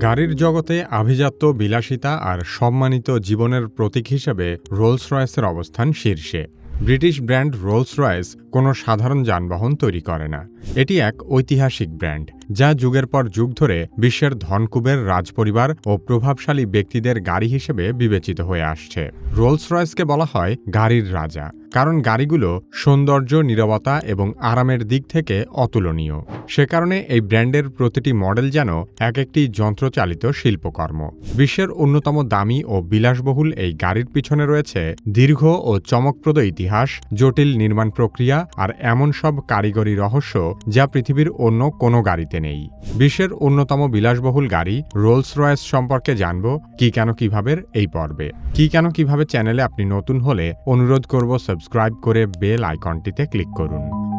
গাড়ির জগতে আভিজাত্য, বিলাসিতা আর সম্মানিত জীবনের প্রতীক হিসেবে রোলস রয়েসের অবস্থান শীর্ষে। ব্রিটিশ ব্র্যান্ড রোলস রয়েস কোনো সাধারণ যানবাহন তৈরি করে না। এটি এক ঐতিহাসিক ব্র্যান্ড। যা যুগের পর যুগ ধরে বিশ্বের ধনকুবের রাজপরিবার ও প্রভাবশালী ব্যক্তিদের গাড়ি হিসেবে বিবেচিত হয়ে আসছে। রোলস রয়েসকে বলা হয় গাড়ির রাজা, কারণ গাড়িগুলো সৌন্দর্য, নিরবতা এবং আরামের দিক থেকে অতুলনীয়। সে কারণে এই ব্র্যান্ডের প্রতিটি মডেল যেন এক একটি যন্ত্রচালিত শিল্পকর্ম। বিশ্বের অন্যতম দামি ও বিলাসবহুল এই গাড়ির পিছনে রয়েছে দীর্ঘ ও চমকপ্রদ ইতিহাস, জটিল নির্মাণ প্রক্রিয়া আর এমন সব কারিগরি রহস্য যা পৃথিবীর অন্য কোনো গাড়িতে নেই। বিশ্বের অন্যতম বিলাসবহুল গাড়ি রোলস রয়েস সম্পর্কে জানব কি কেন কীভাবে এই পর্বে। কি কেন কীভাবে চ্যানেলে আপনি নতুন হলে অনুরোধ করব সাবস্ক্রাইব করে বেল আইকনটিতে ক্লিক করুন।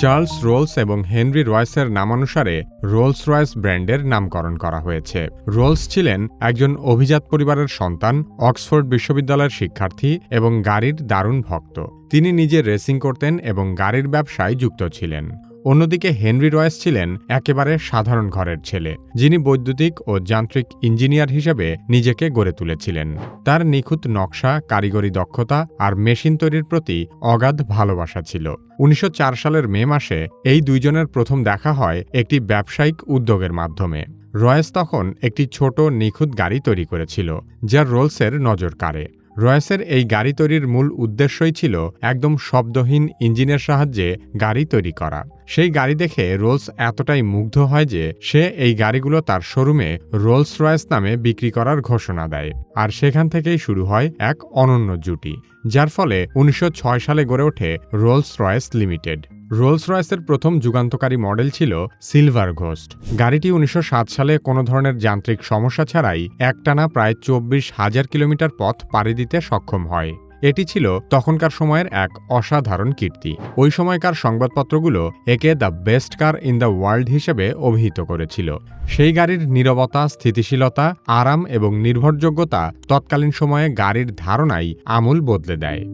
চার্লস রোলস এবং হেনরি রয়েসের নামানুসারে রোলস রয়েস ব্র্যান্ডের নামকরণ করা হয়েছে। রোলস ছিলেন একজন অভিজাত পরিবারের সন্তান, অক্সফোর্ড বিশ্ববিদ্যালয়ের শিক্ষার্থী এবং গাড়ির দারুণ ভক্ত। তিনি নিজে রেসিং করতেন এবং গাড়ির ব্যবসায় যুক্ত ছিলেন। অন্যদিকে হেনরি রয়েস ছিলেন একেবারে সাধারণ ঘরের ছেলে, যিনি বৈদ্যুতিক ও যান্ত্রিক ইঞ্জিনিয়ার হিসেবে নিজেকে গড়ে তুলেছিলেন। তার নিখুঁত নকশা, কারিগরি দক্ষতা আর মেশিন তৈরির প্রতি অগাধ ভালোবাসা ছিল। উনিশশো চার সালের মে মাসে এই দুইজনের প্রথম দেখা হয় একটি ব্যবসায়িক উদ্যোগের মাধ্যমে। রয়েস তখন একটি ছোট নিখুঁত গাড়ি তৈরি করেছিল যা রোলসের নজর কাড়ে। রয়েসের এই গাড়ি তৈরির মূল উদ্দেশ্যই ছিল একদম শব্দহীন ইঞ্জিনের সাহায্যে গাড়ি তৈরি করা। সেই গাড়ি দেখে রোলস এতটাই মুগ্ধ হয় যে সে এই গাড়িগুলো তার শোরুমে রোলস রয়েস নামে বিক্রি করার ঘোষণা দেয়। আর সেখান থেকেই শুরু হয় এক অনন্য জুটি, যার ফলে উনিশশো ছয় সালে গড়ে ওঠে রোলস রয়েস লিমিটেড। রোলস রয়েসের প্রথম যুগান্তকারী মডেল ছিল সিলভার ঘোস্ট। গাড়িটি উনিশশো সাত সালে কোনো ধরনের যান্ত্রিক সমস্যা ছাড়াই একটানা প্রায় চব্বিশ হাজার কিলোমিটার পথ পাড়ি দিতে সক্ষম হয়। এটি ছিল তখনকার সময়ের এক অসাধারণ কীর্তি। ওই সময়কার সংবাদপত্রগুলো একে the best car in the world হিসেবে অভিহিত করেছিল। সেই গাড়ির নিরবতা, স্থিতিশীলতা, আরাম এবং নির্ভরযোগ্যতা তৎকালীন সময়ে গাড়ির ধারণাই আমূল বদলে দেয়।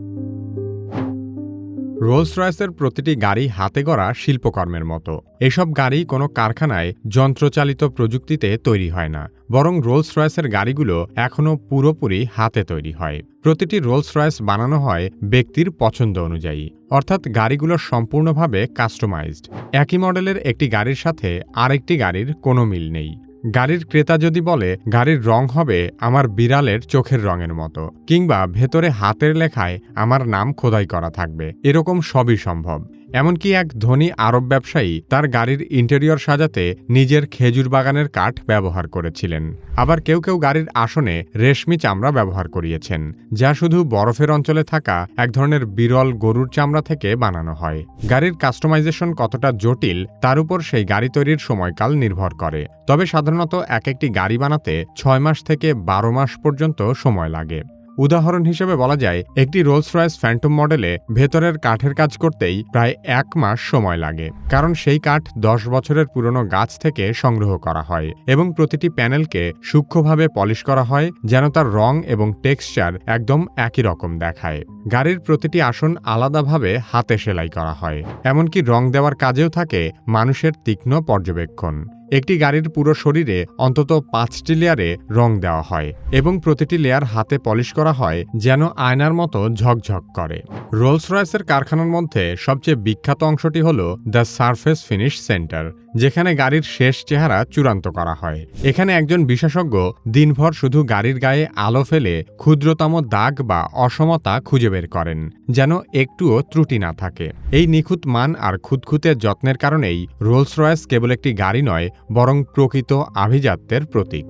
রোলস রয়েসের প্রতিটি গাড়ি হাতে গড়া শিল্পকর্মের মতো। এসব গাড়ি কোনো কারখানায় যন্ত্রচালিত প্রযুক্তিতে তৈরি হয় না, বরং রোলস রয়েসের গাড়িগুলো এখনও পুরোপুরি হাতে তৈরি হয়। প্রতিটি রোলস রয়েস বানানো হয় ব্যক্তির পছন্দ অনুযায়ী, অর্থাৎ গাড়িগুলো সম্পূর্ণভাবে কাস্টমাইজড। একই মডেলের একটি গাড়ির সাথে আরেকটি গাড়ির কোনো মিল নেই। গাড়ির ক্রেতা যদি বলে, গাড়ির রং হবে আমার বিড়ালের চোখের রঙের মতো, কিংবা ভেতরে হাতের লেখায়, আমার নাম খোদাই করা থাকবে, এরকম সবই সম্ভব। এমনকি এক ধনী আরব ব্যবসায়ী তার গাড়ির ইন্টেরিয়র সাজাতে নিজের খেজুর বাগানের কাঠ ব্যবহার করেছিলেন। আবার কেউ কেউ গাড়ির আসনে রেশমি চামড়া ব্যবহার করিয়েছেন, যা শুধু বরফের অঞ্চলে থাকা এক ধরনের বিরল গরুর চামড়া থেকে বানানো হয়। গাড়ির কাস্টমাইজেশন কতটা জটিল, তার উপর সেই গাড়ি তৈরির সময়কাল নির্ভর করে। তবে সাধারণত এক একটি গাড়ি বানাতে ছয় মাস থেকে বারো মাস পর্যন্ত সময় লাগে। উদাহরণ হিসেবে বলা যায়, একটি রোলস রয়েস ফ্যান্টম মডেলে ভেতরের কাঠের কাজ করতেই প্রায় এক মাস সময় লাগে, কারণ সেই কাঠ দশ বছরের পুরনো গাছ থেকে সংগ্রহ করা হয় এবং প্রতিটি প্যানেলকে সূক্ষ্মভাবে পলিশ করা হয় যেন তার রং এবং টেক্সচার একদম একই রকম দেখায়। গাড়ির প্রতিটি আসন আলাদাভাবে হাতে সেলাই করা হয়, এমনকি রং দেওয়ার কাজেও থাকে মানুষের তীক্ষ্ণ পর্যবেক্ষণ। একটি গাড়ির পুরো শরীরে অন্তত পাঁচটি লেয়ারে রং দেওয়া হয় এবং প্রতিটি লেয়ার হাতে পলিশ করা হয় যেন আয়নার মতো ঝকঝক করে। রোলস রয়েসের কারখানার মধ্যে সবচেয়ে বিখ্যাত অংশটি হল দ্য সারফেস ফিনিশ সেন্টার। যেখানে গাড়ির শেষ চেহারা চূড়ান্ত করা হয়। এখানে একজন বিশেষজ্ঞ দিনভর শুধু গাড়ির গায়ে আলো ফেলে ক্ষুদ্রতম দাগ বা অসমতা খুঁজে বের করেন, যেন একটুও ত্রুটি না থাকে। এই নিখুঁত মান আর খুঁতখুঁতে যত্নের কারণেই রোলস রয়েস কেবল একটি গাড়ি নয়, বরং প্রকৃত আভিজাত্যের প্রতীক।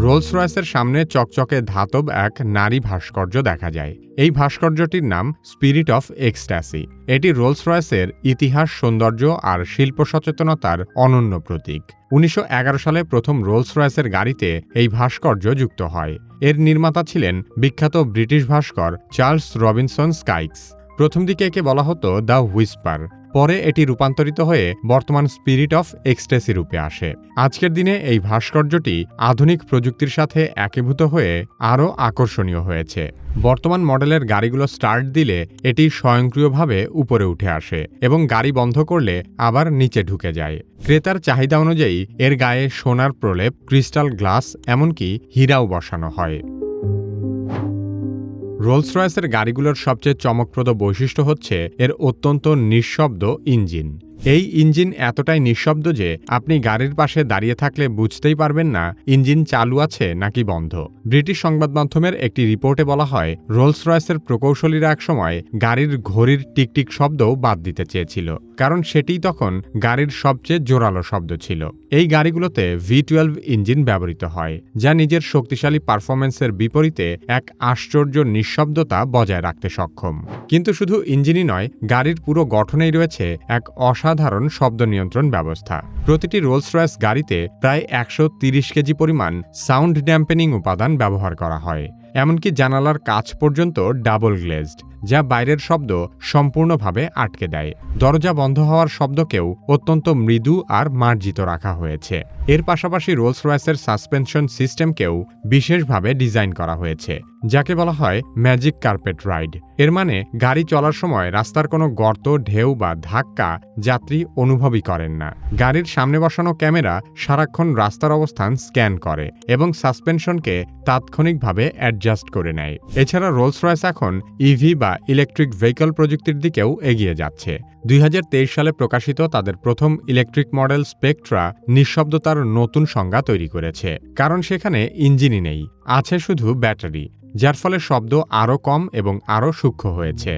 রোলস রয়েসের সামনে চকচকে ধাতব এক নারী ভাস্কর্য দেখা যায়। এই ভাস্কর্যটির নাম স্পিরিট অফ এক্সট্যাসি। এটি রোলস রয়েসের ইতিহাস, সৌন্দর্য আর শিল্প সচেতনতার অনন্য প্রতীক। উনিশশো এগারো সালে প্রথম রোলস রয়েসের গাড়িতে এই ভাস্কর্য যুক্ত হয়। এর নির্মাতা ছিলেন বিখ্যাত ব্রিটিশ ভাস্কর চার্লস রবিনসন স্কাইক্স। প্রথম দিকে একে বলা হতো দ্য হুইস্পার। পরে এটি রূপান্তরিত হয়ে বর্তমান স্পিরিট অফ এক্সটেসি রূপে আসে। আজকের দিনে এই ভাস্কর্যটি আধুনিক প্রযুক্তির সাথে একীভূত হয়ে আরও আকর্ষণীয় হয়েছে। বর্তমান মডেলের গাড়িগুলো স্টার্ট দিলে এটি স্বয়ংক্রিয়ভাবে উপরে উঠে আসে এবং গাড়ি বন্ধ করলে আবার নিচে ঢুকে যায়। ক্রেতার চাহিদা অনুযায়ী এর গায়ে সোনার প্রলেপ, ক্রিস্টাল গ্লাস, এমনকি হীরাও বসানো হয়। রোলস রয়েসের গাড়িগুলোর সবচেয়ে চমকপ্রদ বৈশিষ্ট্য হচ্ছে এর অত্যন্ত নিঃশব্দ ইঞ্জিন। এই ইঞ্জিন এতটাই নিঃশব্দ যে আপনি গাড়ির পাশে দাঁড়িয়ে থাকলে বুঝতেই পারবেন না ইঞ্জিন চালু আছে নাকি বন্ধ। ব্রিটিশ সংবাদ মাধ্যমের একটি রিপোর্টে বলা হয় রোলস রয়েসের প্রকৌশলীরা একসময় গাড়ির ঘড়ির টিকটিক শব্দও বাদ দিতে চেয়েছিল, কারণ সেটিই তখন গাড়ির সবচেয়ে জোরালো শব্দ ছিল। এই গাড়িগুলোতে ভি টুয়েলভ ইঞ্জিন ব্যবহৃত হয়, যা নিজের শক্তিশালী পারফরমেন্সের বিপরীতে এক আশ্চর্য নিঃশব্দতা বজায় রাখতে সক্ষম। কিন্তু শুধু ইঞ্জিনই নয়, গাড়ির পুরো গঠনেই রয়েছে এক অসাধারণ শব্দ নিয়ন্ত্রণ ব্যবস্থা। প্রতিটি রোলস রয়েস গাড়িতে প্রায় একশো কেজি পরিমাণ সাউন্ড ড্যাম্পেনিং উপাদান ব্যবহার করা হয়। এমনকি জানালার কাচ পর্যন্ত ডাবল গ্লেজড যা বাইরের শব্দ সম্পূর্ণভাবে আটকে দেয়। দরজা বন্ধ হওয়ার শব্দকেও অত্যন্ত মৃদু আর মার্জিত রাখা হয়েছে। এর পাশাপাশি রোলস রয়েসের সাসপেনশন সিস্টেমকেও বিশেষভাবে ডিজাইন করা হয়েছে, যাকে বলা হয় ম্যাজিক কার্পেট রাইড এর মানে গাড়ি চলার সময় রাস্তার কোনো গর্ত, ঢেউ বা ধাক্কা যাত্রী অনুভবই করেন না। গাড়ির সামনে বসানো ক্যামেরা সারাক্ষণ রাস্তার অবস্থান স্ক্যান করে এবং সাসপেনশনকে তাৎক্ষণিকভাবে অ্যাডজাস্ট করে নেয়। এছাড়া রোলস রয়েস এখন ইভি বা ইলেকট্রিক ভেহিকল প্রযুক্তির দিকেও এগিয়ে যাচ্ছে। দুই হাজার তেইশ সালে প্রকাশিত তাদের প্রথম ইলেকট্রিক মডেল স্পেকট্রা নিঃশব্দতার নতুন সংজ্ঞা তৈরি করেছে, কারণ সেখানে ইঞ্জিনই নেই, আছে শুধু ব্যাটারি, যার ফলে শব্দ আরও কম এবং আরও সূক্ষ্ম হয়েছে।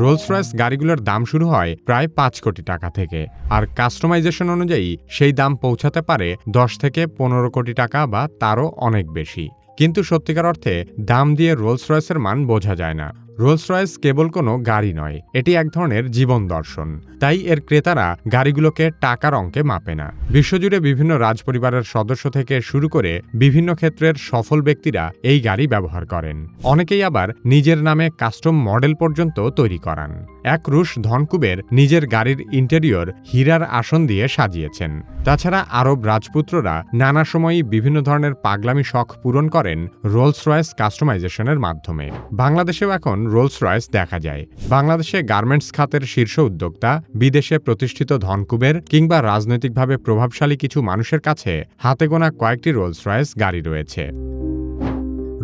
রোলস রয়েস গাড়িগুলোর দাম শুরু হয় প্রায় পাঁচ কোটি টাকা থেকে, আর কাস্টমাইজেশন অনুযায়ী সেই দাম পৌঁছাতে পারে দশ থেকে পনেরো কোটি টাকা বা তারও অনেক বেশি। কিন্তু সত্যিকার অর্থে দাম দিয়ে রোলস রয়েসের মান বোঝা যায় না। রোলস রয়েস কেবল কোনো গাড়ি নয়, এটি এক ধরনের জীবন দর্শন। তাই এর ক্রেতারা গাড়িগুলোকে টাকার অঙ্কে মাপে না। বিশ্বজুড়ে বিভিন্ন রাজপরিবারের সদস্য থেকে শুরু করে বিভিন্ন ক্ষেত্রের সফল ব্যক্তিরা এই গাড়ি ব্যবহার করেন। অনেকেই আবার নিজের নামে কাস্টম মডেল পর্যন্ত তৈরি করান। এক রুশ ধনকুবের নিজের গাড়ির ইন্টেরিয়র হীরার আসন দিয়ে সাজিয়েছেন। তাছাড়া আরব রাজপুত্ররা নানা সময়ই বিভিন্ন ধরনের পাগলামি শখ পূরণ করেন রোলস রয়েস কাস্টমাইজেশনের মাধ্যমে। বাংলাদেশেও এখন রোলস রয়েস দেখা যায়। বাংলাদেশে গার্মেন্টস খাতের শীর্ষ উদ্যোক্তা, বিদেশে প্রতিষ্ঠিত ধনকুবের কিংবা রাজনৈতিকভাবে প্রভাবশালী কিছু মানুষের কাছে হাতে গোনা কয়েকটি রোলস রয়েস গাড়ি রয়েছে।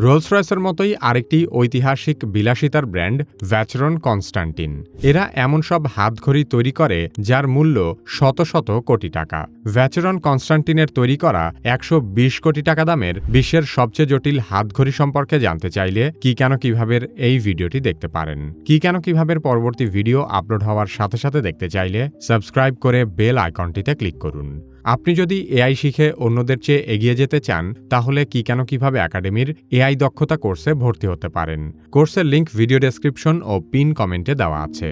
রোলস রয়েসের মতোই আরেকটি ঐতিহাসিক বিলাসিতার ব্র্যান্ড ভ্যাচরন কনস্টান্টিন। এরা এমন সব হাতঘড়ি তৈরি করে যার মূল্য শত শত কোটি টাকা। ভ্যাচরন কনস্টান্টিনের তৈরি করা একশো বিশ কোটি টাকা দামের বিশ্বের সবচেয়ে জটিল হাতঘড়ি সম্পর্কে জানতে চাইলে কি কেন কীভাবে এই ভিডিওটি দেখতে পারেন। কি কেন কীভাবে পরবর্তী ভিডিও আপলোড হওয়ার সাথে সাথে দেখতে চাইলে সাবস্ক্রাইব করে বেল আইকনটিতে ক্লিক করুন। আপনি যদি এআই শিখে অন্যদের চেয়ে এগিয়ে যেতে চান, তাহলে কি কেন কীভাবে একাডেমির এআই দক্ষতা কোর্সে ভর্তি হতে পারেন? কোর্সের লিংক ভিডিও ডেসক্রিপশন ও পিন কমেন্টে দেওয়া আছে।